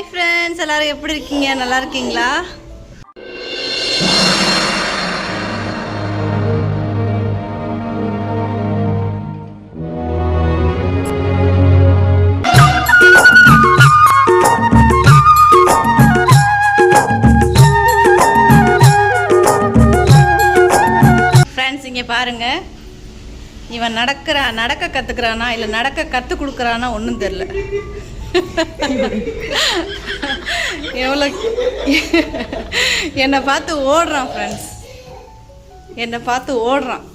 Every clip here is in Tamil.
ஹாய் ஃப்ரெண்ட்ஸ் எல்லாரும் எப்படி இருக்கீங்க? நல்லா இருக்கீங்களா? ஃப்ரெண்ட்ஸ் இங்கே பாருங்க. இவன் நடக்கிறா நடக்க கத்துக்கிறானா இல்லை நடக்க கற்றுக் கொடுக்குறானா ஒன்றும் தெரில எவ்வளோ என்னை பார்த்து ஓடுறான் ஃப்ரெண்ட்ஸ் என்னை பார்த்து ஓடுறான்.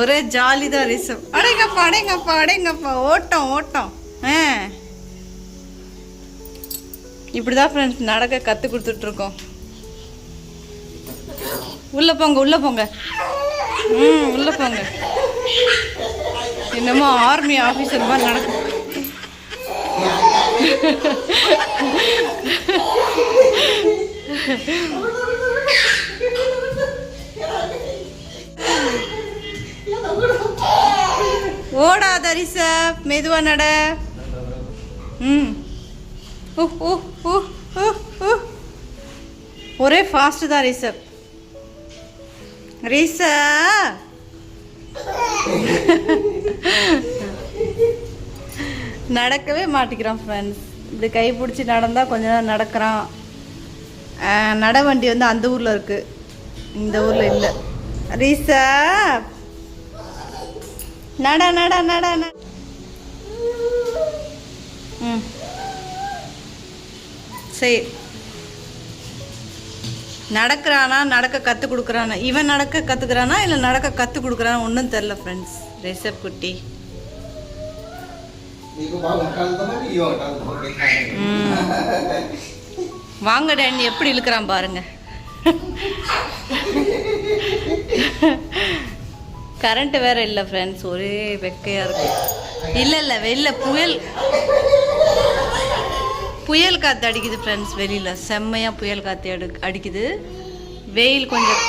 ஒரே ஜாலி தான் ரிசம் அடேங்கப்பா அடேங்கப்பா அடேங்கப்பா. ஓட்டம் ஓட்டம். ஆ. இப்படி தான் ஃப்ரெண்ட்ஸ் நடக்க கற்றுக் கொடுத்துட்ருக்கோம். உள்ளே போங்க உள்ளே போங்க. ம் உள்ளே போங்க. என்னமோ ஆர்மி ஆஃபீஸர் மாதிரி நடக்கும் ஓடாத ரிசப் மெதுவா நட. ம். ஊ ஊ ஊ ஊ ஊ ஒரே ஃபாஸ்ட் தான் ரிசப் ரீசா நடக்கவே மாட்டிக்கிறான் ஃப்ரெண்ட்ஸ் இப்படி கை பிடிச்சி நடந்தால் கொஞ்ச நேரம் நடக்கிறான். நட வண்டி வந்து அந்த ஊரில் இருக்குது இந்த ஊரில் இல்லை. ரீசா? நட நட நட நட ம். சரி. நடக்கிறானா நடக்க கற்றுக் கொடுக்குறானா? இவன் நடக்க கற்றுக்குறானா இல்லை நடக்க கற்றுக் கொடுக்குறானா? ஒன்றும் தெரில ஃப்ரெண்ட்ஸ் ரிஷப் குட்டி. வாங்க டேன் எப்படி இழுக்கிறான் பாருங்க. கரண்ட் வேற இல்லை ஃப்ரெண்ட்ஸ் ஒரே வெக்கையாக இருக்கு. இல்லை இல்லை வெளில புயல். புயல் காற்று அடிக்குது ஃப்ரெண்ட்ஸ் வெளியில். செம்மையாக புயல் காற்று அடு அடிக்குது. வெயில் கொஞ்சம்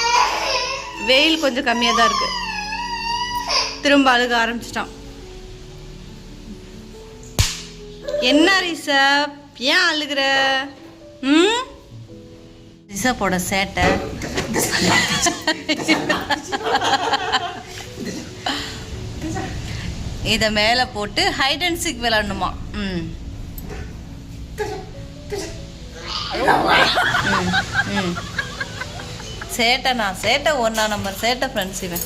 வெயில் கொஞ்சம் கம்மியாக தான் இருக்குது திரும்ப அழுக ஆரம்பிச்சிட்டான். என்ன ரிஷப்? ஏன் அழுகிற? ம்? ரிஷப்போட சேட்டை. இதை மேலே போட்டு ஹைட் அண்ட் சிக் விளாடணுமா ம். சேட்டைண்ணா சேட்டை ஒன்றா நம்பர் சேட்டை ஃப்ரெண்ட்ஸ் இவன்.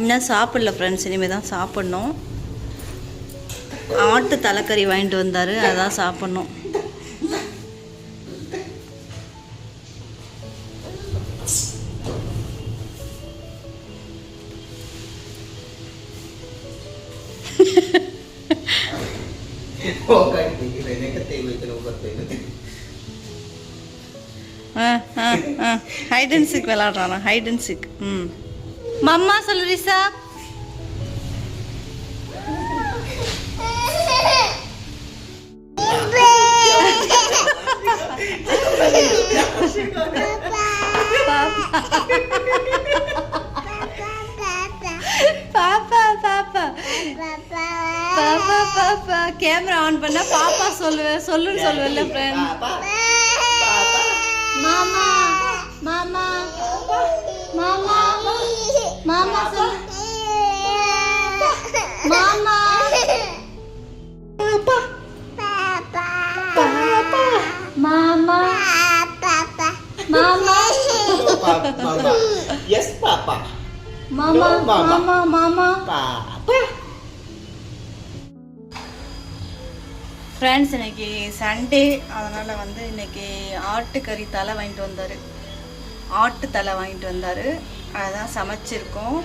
இன்னும் சாப்பிடல ஃப்ரெண்ட்ஸ் இனிமேல் தான் சாப்பிட்ணும். ஆட்டு தலைக்கறி வாங்கிட்டு வந்தார் அதான் சாப்பிட்ணும். ஹைட் அண்ட் சிக் விளாட்றானா. ஹைட் அண்ட் சிக் ம். மம்மா சொல்லு ரிசா பாப்பா. பாப்பா கேமரா ஆன் பண்ணா பாப்பா சொல்லுவ சொல்லுன்னு சொல்லுவல்ல ஃப்ரெண்ட் மாமா மாமா மாமா மாமா சொல்லு மாமா. பாப்பா. மாமா. பாப்பா மாமா. பாப்பா. மாமா. மாமா மாமா. பாப்பா. ஃப்ரெண்ட்ஸ் இன்னைக்கு சண்டே அதனால் வந்து இன்னைக்கு ஆட்டுக்கறி தலை வாங்கிட்டு வந்தார். ஆட்டு தலை வாங்கிட்டு வந்தார். அதான் சமைச்சிருக்கோம்.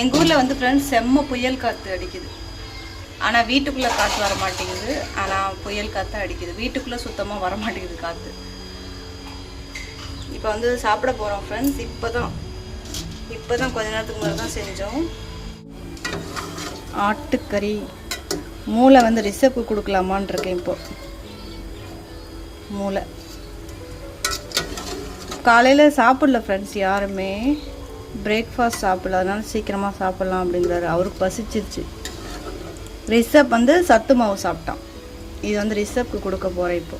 எங்கள் ஊரில் வந்து ஃப்ரெண்ட்ஸ் செம்ம புயல் காற்று அடிக்குது. ஆனால் வீட்டுக்குள்ளே காற்று வர மாட்டேங்குது. ஆனால் புயல் காற்று அடிக்குது. வீட்டுக்குள்ளே சுத்தமாக வர மாட்டேங்குது காற்று இப்போ வந்து சாப்பிட போகிறோம் ஃப்ரெண்ட்ஸ் இப்போ தான் இப்போ தான் கொஞ்ச நேரத்துக்கு முன்னாடி தான் செஞ்சோம். ஆட்டுக்கறி. மூளை வந்து ரிசப்க்கு கொடுக்கலாமான்னு இருக்கேன் இப்போ. மூளை. காலையில் சாப்பிடல ஃப்ரெண்ட்ஸ் யாருமே. பிரேக்ஃபாஸ்ட் சாப்பிடல அதனால சீக்கிரமாக சாப்பிட்லாம் அப்படிங்கிறாரு. அவருக்கு பசிச்சிருச்சு. ரிசப் வந்து சத்து மாவு சாப்பிட்டான். இது வந்து ரிசப்க்கு கொடுக்க போகிறேன் இப்போ.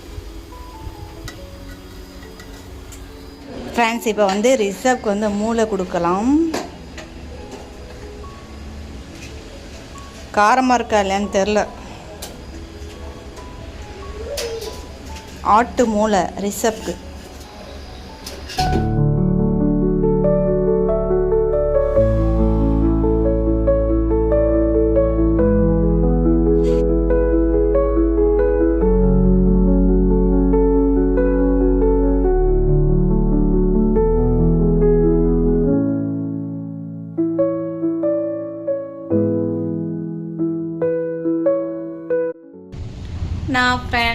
ஃப்ரெண்ட்ஸ் இப்போ வந்து ரிசப்க்கு வந்து மூளை கொடுக்கலாம். காரமாக இருக்கா இல்லையான்னு தெரில ஆட்டு மூளை ரிசப்க்கு.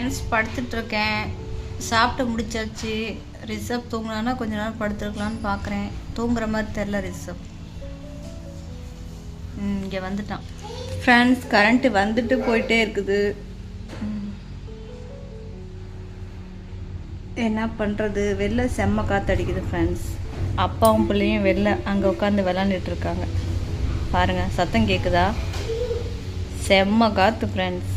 ஃப்ரெண்ட்ஸ் படுத்துட்ருக்கேன். சாப்பிட்டு முடிச்சாச்சு. ரிஷப் தூங்கினானா கொஞ்ச நேரம் படுத்துருக்கலான்னு பார்க்குறேன் தூங்குற மாதிரி தெரில ரிஷப். இங்கே வந்துட்டான். ஃப்ரெண்ட்ஸ் கரண்ட்டு வந்துட்டு போயிட்டே இருக்குது. என்ன பண்ணுறது வெளில செம்ம காற்றடிக்குது ஃப்ரெண்ட்ஸ் அப்பாவும் பிள்ளையும் வெளில அங்கே உட்காந்து விளாண்டுட்டு இருக்காங்க பாருங்கள் சத்தம் கேட்குதா செம்ம காற்று ஃப்ரெண்ட்ஸ்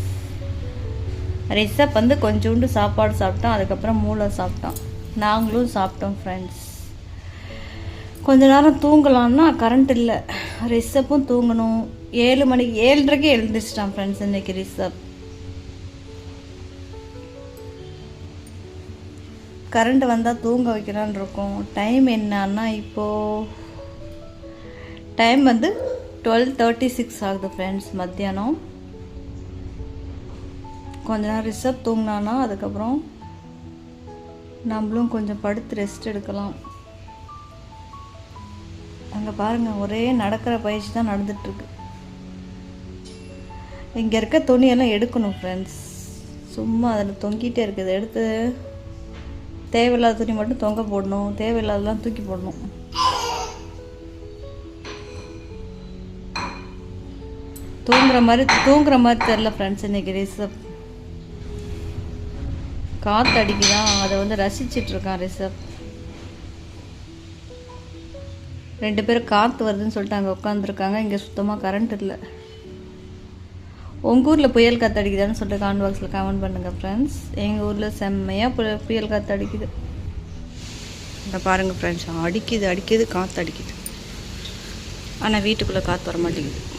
ரிஷப் வந்து கொஞ்சோண்டு சாப்பாடு சாப்பிட்டோம் அதுக்கப்புறம் மூளை சாப்பிட்டோம் நாங்களும் சாப்பிட்டோம் ஃப்ரெண்ட்ஸ் கொஞ்ச நேரம் தூங்கலாம்னா கரண்ட் இல்லை. ரிசப்பும் தூங்கணும். ஏழு மணிக்கு ஏழரைக்கு எழுந்திரிச்சிட்டான் ஃப்ரெண்ட்ஸ் இன்னைக்கு ரிஷப். கரண்ட் வந்தால் தூங்க வைக்கலான்னு இருக்கோம். டைம் என்னன்னா இப்போது டைம் வந்து டுவெல் தேர்ட்டி சிக்ஸ் ஆகுது ஃப்ரெண்ட்ஸ் மத்தியானம். கொஞ்ச நேரம் ரிசர்வ் தூங்கினான்னா அதுக்கப்புறம் நம்மளும் கொஞ்சம் படுத்து ரெஸ்ட் எடுக்கலாம். அங்கே பாருங்கள் ஒரே நடக்கிற பயிற்சி தான் நடந்துட்டுருக்கு. இங்கே இருக்க துணியெல்லாம் எடுக்கணும் ஃப்ரெண்ட்ஸ் சும்மா அதில் தொங்கிட்டே இருக்குது எடுத்து தேவையில்லாத துணி மட்டும் தொங்க போடணும். தேவையில்லாதெல்லாம் தூக்கி போடணும். தூங்குற மாதிரி தூங்குற மாதிரி தெரில ஃப்ரெண்ட்ஸ் இன்னைக்கு ரிசப் காற்று அடிக்குதான் அதை வந்து ரசிச்சிட்டு இருக்கான் ரிசப் ரெண்டு பேரும் காற்று வருதுன்னு சொல்லிட்டு அங்கே உட்காந்துருக்காங்க இங்கே சுத்தமாக கரண்ட் இல்லை. உங்கள் ஊரில் புயல் காற்று அடிக்குதான்னு சொல்லிட்டு காமெண்ட் பாக்ஸில் கமெண்ட் பண்ணுங்கள் ஃப்ரெண்ட்ஸ் எங்கள் ஊரில் செம்மையாக பு புயல் காற்று அடிக்குது இங்கே பாருங்கள் ஃப்ரெண்ட்ஸ் அடிக்குது அடிக்குது காற்று அடிக்குது ஆனால் வீட்டுக்குள்ளே காற்று வர மாட்டேங்குது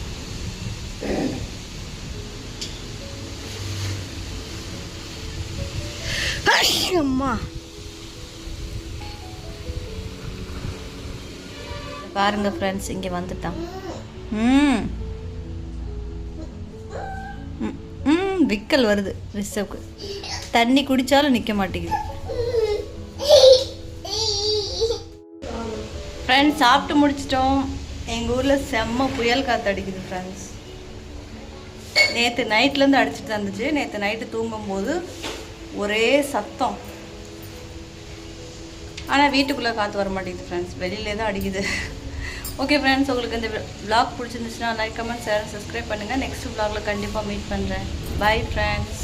அம்மா. பாருங்க ஃப்ரெண்ட்ஸ் இங்கே வந்துட்டான். ம். ம், விக்கல் வருது ரிசப்க்கு தண்ணி குடித்தாலும் நிற்க மாட்டேங்குது. ஃப்ரெண்ட்ஸ் சாப்பிட்டு முடிச்சிட்டோம். எங்கள் ஊரில் செம்ம புயல் காற்று அடிக்குது ஃப்ரெண்ட்ஸ் நேற்று நைட்லேருந்து அடிச்சிட்டு தான் இருந்துச்சு. நேற்று நைட்டு தூங்கும்போது ஒரே சத்தம். ஆனால் வீட்டுக்குள்ளே காற்று வர மாட்டேங்குது ஃப்ரெண்ட்ஸ் வெளியிலே தான் அடிக்குது. ஓகே ஃப்ரெண்ட்ஸ் உங்களுக்கு இந்த விளாக் பிடிச்சிருந்துச்சுன்னா லைக் கமெண்ட் ஷேர் சப்ஸ்கிரைப் பண்ணுங்கள் நெக்ஸ்ட் விளாகில் கண்டிப்பாக மீட் பண்ணுறேன் பை ஃப்ரெண்ட்ஸ்